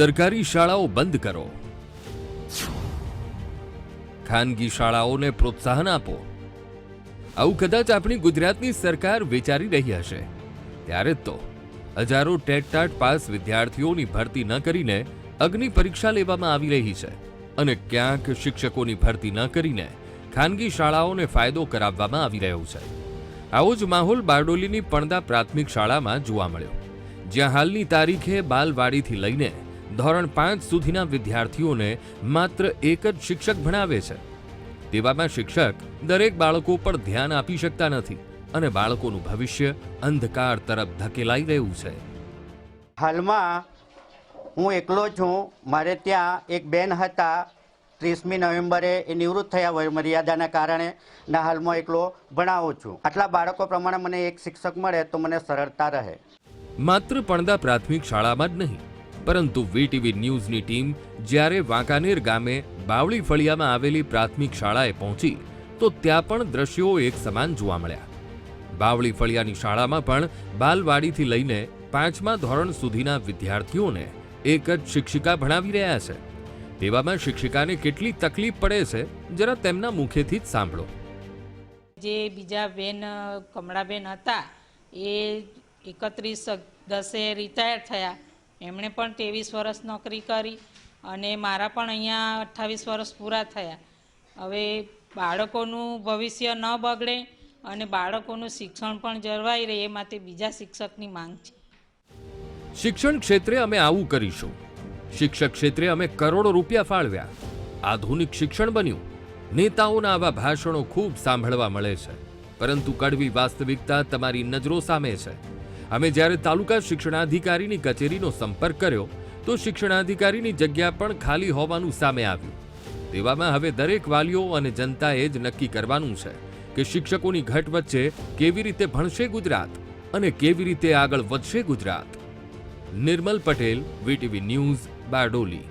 સરકારી શાળાઓ બંધ કરો. ખાનગી શાળાઓને પ્રોત્સાહન આપો. આવું કદાચ આપણી ગુજરાતની સરકાર વિચારી રહી હશે. ત્યારે જ તો હજારો ટેટ ટાટ પાસ વિદ્યાર્થીઓની ભરતી ન કરીને અગ્નિ પરીક્ષા લેવામાં આવી રહી છે અને ક્યાંક શિક્ષકોની ભરતી ન કરીને ખાનગી શાળાઓને ફાયદો કરાવવામાં આવી રહ્યો છે. આવો જ માહોલ બારડોલીની પણદા પ્રાથમિક શાળામાં જોવા મળ્યો, જ્યાં હાલની તારીખે બાલવાડીથી લઈને ધોરણ પાંચ સુધીના વિદ્યાર્થીઓને માત્ર એક જ શિક્ષક ભણાવે છે. તેવામાં શિક્ષક દરેક બાળકો પર ધ્યાન આપી શકતા નથી અને બાળકોનું ભવિષ્ય અંધકાર તરફ ધકેલાઈ રહ્યું છે. હાલમાં હું એકલો છું. મારે ત્યાં એક બેન હતા. ત્રીસમી નવેમ્બરે એ નિવૃત્ત થયા વય મર્યાદાના કારણે ના હાલમાં એકલો ભણાવું છું. આટલા બાળકો પ્રમાણે મને એક શિક્ષક મળે તો મને સરળતા રહે. માત્ર પણદા પ્રાથમિક શાળામાં જ નહીં પરંતુ વીટીવી ન્યૂઝની ટીમ જ્યારે વાંકાનેર ગામે બાવળી ફળિયામાં આવેલી પ્રાથમિક શાળાએ પહોંચી, તો ત્યાં પણ દ્રશ્યો એક સમાન જોવા મળ્યા. બાવળી ફળિયાની શાળામાં પણ બાલવાડીથી લઈને પાંચમા ધોરણ સુધીના વિદ્યાર્થીઓને એક જ શિક્ષિકા ભણાવી રહ્યા છે. તેવામાં શિક્ષિકાને કેટલી તકલીફ પડે છે, જરા તેમના મુખેથી જ સાંભળો. જે બીજા બેન, કમળાબેન હતા, એ એકત્રીસ દસે રિટાયર થયા. એમણે પણ ત્રેવીસ વર્ષ નોકરી કરી અને મારા પણ અહીંયા અઠ્ઠાવીસ વર્ષ પૂરા થયા. હવે બાળકોનું ભવિષ્ય ન બગડે અને બાળકોનું શિક્ષણ પણ જળવાઈ રહે એ માટે બીજા શિક્ષકની માંગ છે. શિક્ષણ ક્ષેત્રે અમે આવું કરીશું. શિક્ષક ક્ષેત્રે અમે કરોડો રૂપિયા ફાળવ્યા. આધુનિક શિક્ષણ બન્યું. નેતાઓના આવા ભાષણો ખૂબ સાંભળવા મળે છે. પરંતુ કડવી વાસ્તવિકતા તમારી નજરો સામે છે. અમે જ્યારે તાલુકા શિક્ષણાધિકારીની કચેરીનો સંપર્ક કર્યો, તો શિક્ષણાધિકારીની જગ્યા પણ ખાલી હોવાનું સામે આવ્યું. તેવામાં હવે દરેક વાલીઓ અને જનતાએ જ નક્કી કરવાનું છે કે શિક્ષકોની ઘટ વચ્ચે કેવી રીતે ભણશે ગુજરાત અને કેવી રીતે આગળ વધશે Gujarat. Nirmal Patel, VTV news, Bardoli.